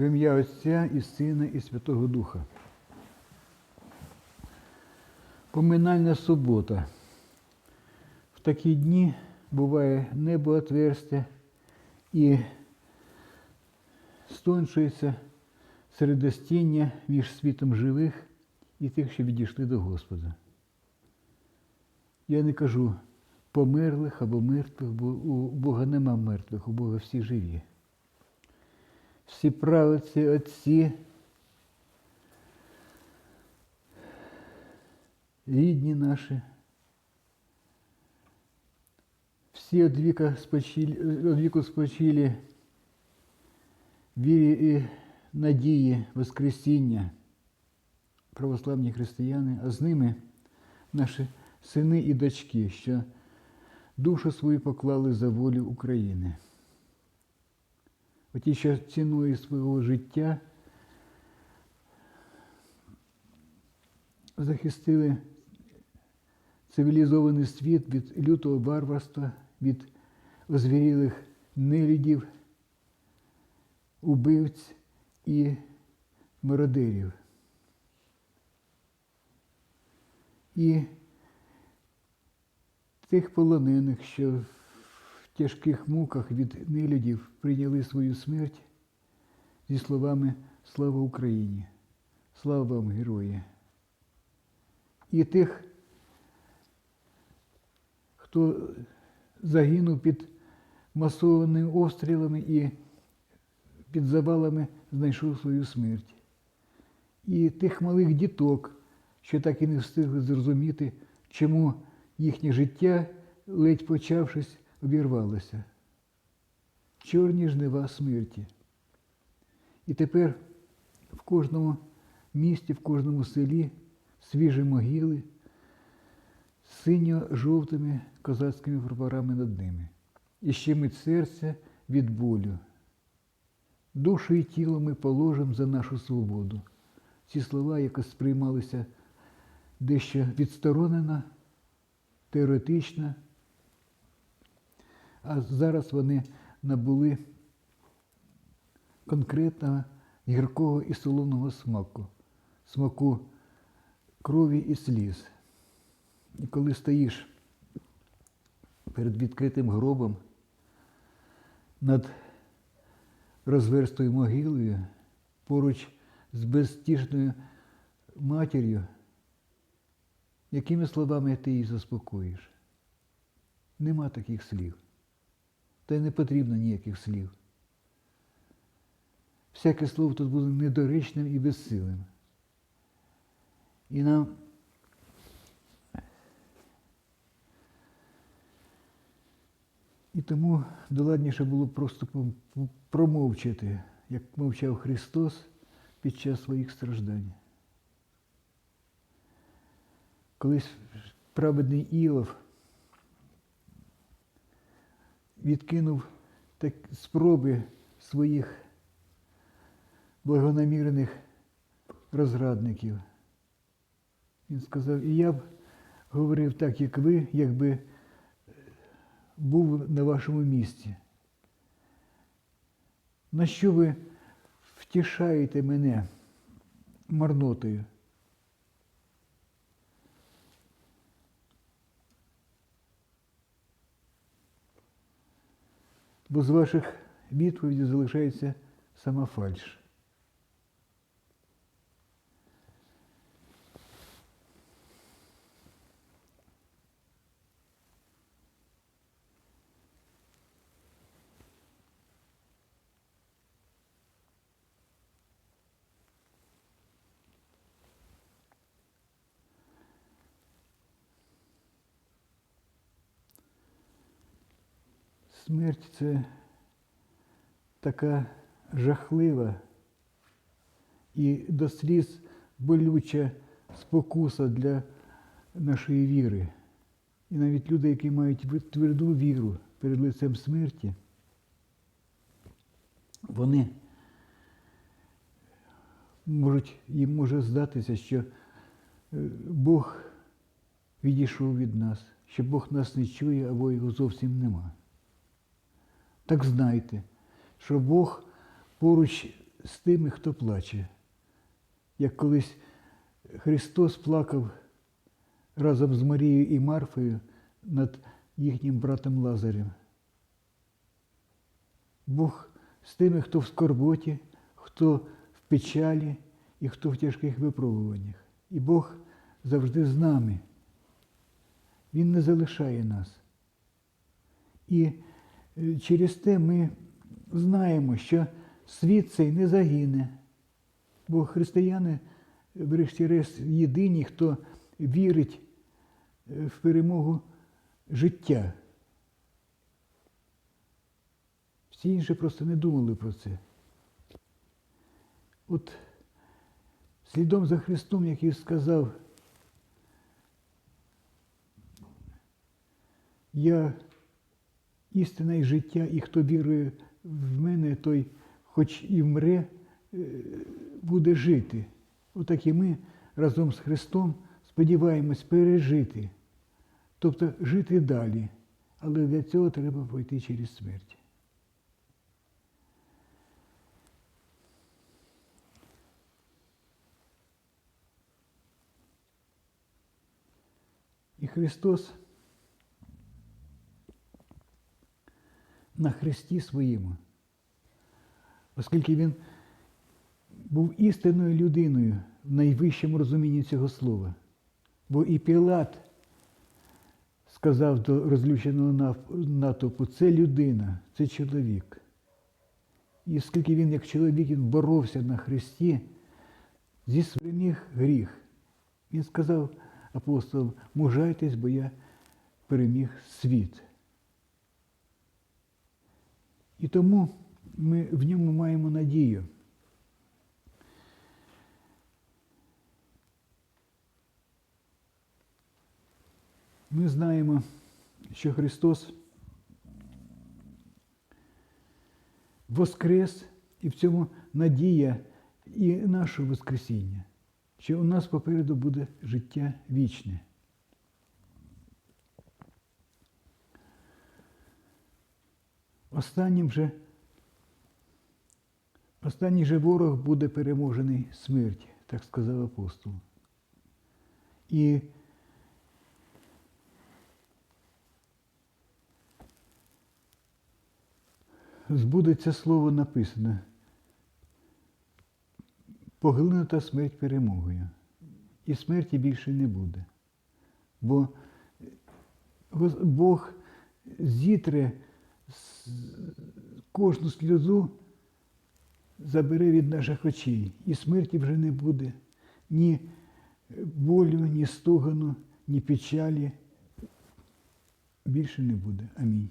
В ім'я Отця і Сина, і Святого Духа. Поминальна субота. В такі дні буває небо отверсте і стончується середостіння між світом живих і тих, що відійшли до Господа. Я не кажу померлих або мертвих, бо у Бога нема мертвих, у Бога всі живі. Всі правиці, отці, рідні наші, всі від віку спочилі вірі і надії Воскресіння, православні християни, а з ними наші сини і дочки, що душу свою поклали за волю України. Оті, що ціною свого життя захистили цивілізований світ від лютого варварства, від озвірілих нелюдів, убивць і мародерів. І тих полонених, що в тяжких муках від нелюдів прийняли свою смерть зі словами Слава Україні! Слава вам, герої! І тих, хто загинув під масованими обстрілами і під завалами знайшов свою смерть. І тих малих діток, що так і не встигли зрозуміти, чому їхнє життя, ледь почавшись, обірвалося. Чорні жнива смерті. І тепер в кожному місті, в кожному селі свіжі могили з синьо-жовтими козацькими прапорами над ними. І щемить серце від болю. Душу і тіло ми положимо за нашу свободу. Ці слова якось сприймалися дещо відсторонено, теоретично, а зараз вони набули конкретного гіркого і солоного смаку, смаку крові і сліз. І коли стоїш перед відкритим гробом над розверстою могилою, поруч з безтішною матір'ю, якими словами ти її заспокоїш? Нема таких слів. Та й не потрібно ніяких слів. Всяке слово тут буде недоречним і безсилим. І нам і тому доладніше було просто промовчати, як мовчав Христос під час своїх страждань. Колись праведний Іов відкинув так спроби своїх благонамірених розрадників. Він сказав, і я б говорив так, як ви, якби був на вашому місці. На що ви втішаєте мене марнотою? Бо з ваших відповідей залишається сама фальш. Смерть це така жахлива і до сліз болюча спокуса для нашої віри. І навіть люди, які мають тверду віру перед лицем смерті, вони можуть, їм може здатися, що е, Бог відійшов від нас, що Бог нас не чує або його зовсім нема. Так знайте, що Бог поруч з тими, хто плаче. Як колись Христос плакав разом з Марією і Марфою над їхнім братом Лазарем. Бог з тими, хто в скорботі, хто в печалі і хто в тяжких випробуваннях. І Бог завжди з нами. Він не залишає нас. І через те ми знаємо, що світ цей не загине, бо християни, врешті-решт, єдині, хто вірить е, в перемогу життя. Всі інші просто не думали про це. От слідом за Христом, який сказав, я істина і життя, і хто вірує в мене, той хоч і вмре, е, буде жити. Отак і ми разом з Христом сподіваємось пережити, тобто жити далі. Але для цього треба пройти через смерть. І Христос на хресті своєму, оскільки Він був істинною людиною в найвищому розумінні цього слова. Бо і Пілат сказав до розлюченого натовпу, це людина, це чоловік. І оскільки він, як чоловік, він боровся на хресті, зі своїм гріх. Він сказав апостолам, мужайтесь, бо я переміг світ. І тому ми в ньому маємо надію. Ми знаємо, що Христос воскрес, і в цьому надія і нашого Воскресіння, що у нас попереду буде життя вічне. Останнім же, останній же ворог буде переможений смерть, так сказав апостол. І збудеться слово написане. Поглинута смерть перемогою. І смерті більше не буде. Бо Бог зітре кожну сльозу, забере від наших очей. І смерті вже не буде. Ні болю, ні стугану, ні печалі. Більше не буде. Амінь.